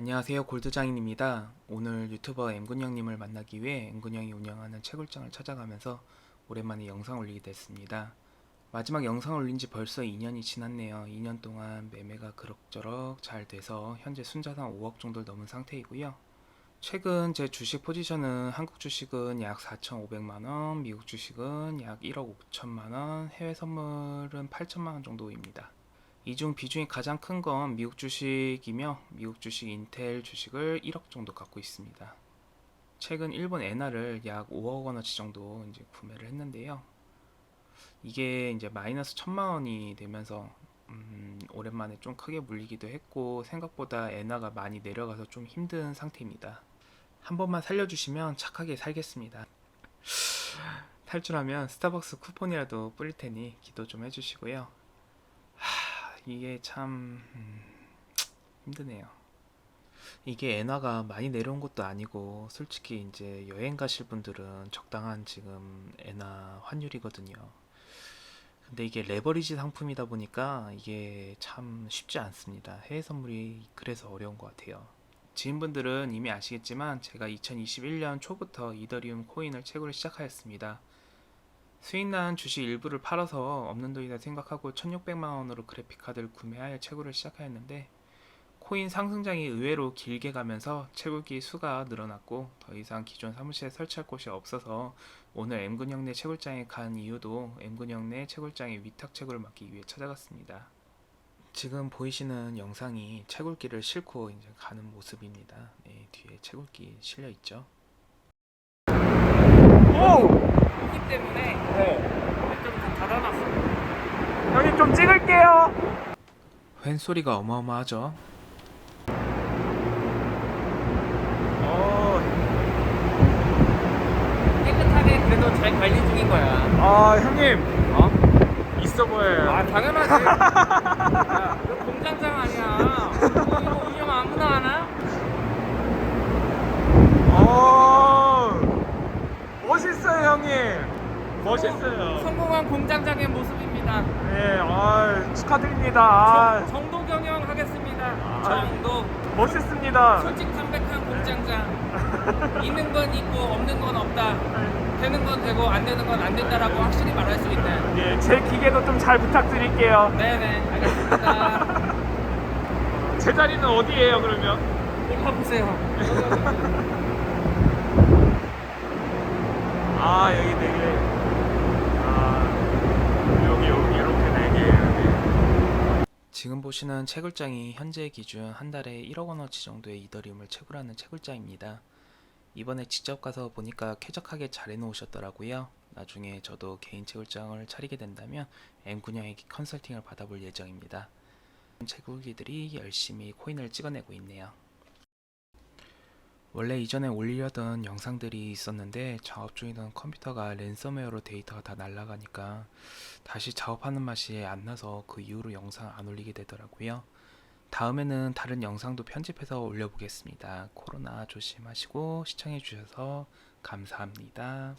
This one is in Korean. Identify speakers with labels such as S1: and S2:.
S1: 안녕하세요 골드장인입니다. 오늘 유튜버 엠군형님을 만나기 위해 엠군형이 운영하는 채굴장을 찾아가면서 오랜만에 영상 올리게 됐습니다. 마지막 영상 올린 지 벌써 2년이 지났네요. 2년 동안 매매가 그럭저럭 잘 돼서 현재 순자산 5억 정도 넘은 상태이고요. 최근 제 주식 포지션은 한국 주식은 약 4,500만원, 미국 주식은 약 1억 5천만원, 해외 선물은 8천만원 정도입니다. 이 중 비중이 가장 큰 건 미국 주식이며 미국 주식 인텔 주식을 1억 정도 갖고 있습니다. 최근 일본 엔화를 약 5억 원어치 정도 이제 구매를 했는데요. 이게 이제 마이너스 천만 원이 되면서 음, 오랜만에 좀 크게 물리기도 했고 생각보다 엔화가 많이 내려가서 좀 힘든 상태입니다. 한 번만 살려주시면 착하게 살겠습니다. 탈출하면 스타벅스 쿠폰이라도 뿌릴 테니 기도 좀 해주시고요. 하, 이게 참 음, 힘드네요. 이게 엔화가 많이 내려온 것도 아니고 솔직히 이제 여행 가실 분들은 적당한 지금 엔화 환율이거든요. 근데 이게 레버리지 상품이다 보니까 이게 참 쉽지 않습니다. 해외 선물이 그래서 어려운 것 같아요. 지인분들은 이미 아시겠지만 제가 2021년 초부터 이더리움 코인을 채굴을 시작하였습니다. 수익난 주식 일부를 팔아서 없는 돈이다 생각하고 1600만 원으로 그래픽카드를 구매하여 채굴을 시작하였는데 코인 상승장이 의외로 길게 가면서 채굴기 수가 늘어났고 더 이상 기존 사무실에 설치할 곳이 없어서 오늘 M군형 내 채굴장에 간 이유도 M군형 내 채굴장의 위탁 채굴을 맡기 위해 찾아갔습니다. 지금 보이시는 영상이 채굴기를 싣고 이제 가는 모습입니다. 네, 뒤에 채굴기 실려 있죠.
S2: 오!
S3: 때문에
S2: 네.
S3: 좀 닫아놨어요.
S2: 형님 좀 찍을게요.
S1: 횡 소리가 어마어마하죠.
S2: 어,
S3: 깨끗하게 그래도 잘 관리 중인 거야.
S2: 아 형님
S3: 어?
S2: 있어 보여요.
S3: 아 당연하지. 야, 너 공장장 아니야. 이거, 이거 운영 아무나 하나?
S2: 어, 멋있어요 형님. 멋있어요.
S3: 성공한 공장장의 모습입니다.
S2: 네, 아 축하드립니다. 아,
S3: 정, 정도 경영 하겠습니다.
S2: 아.
S3: 정도.
S2: 멋있습니다.
S3: 솔직 담백한 공장장. 있는 건 있고 없는 건 없다. 되는 건 되고 안 되는 건 안 된다라고 확실히 말할 수 있는.
S2: 예, 제 기계도 좀 잘 부탁드릴게요.
S3: 네네 알겠습니다.
S2: 제 자리는 어디예요 그러면?
S3: 골라보세요.
S2: 아 여기 네 개. 아 여기 여기 이렇게 네 개. 여기.
S1: 지금 보시는 채굴장이 현재 기준 한 달에 1억 원어치 정도의 이더리움을 채굴하는 채굴장입니다. 이번에 직접 가서 보니까 쾌적하게 잘 해놓으셨더라고요. 나중에 저도 개인 채굴장을 차리게 된다면 M군형에게 컨설팅을 받아볼 예정입니다. 채굴기들이 열심히 코인을 찍어내고 있네요. 원래 이전에 올리려던 영상들이 있었는데 작업 중이던 컴퓨터가 랜섬웨어로 데이터가 다 날아가니까 다시 작업하는 맛이 안 나서 그 이후로 영상 안 올리게 되더라고요. 다음에는 다른 영상도 편집해서 올려보겠습니다. 코로나 조심하시고 시청해주셔서 감사합니다.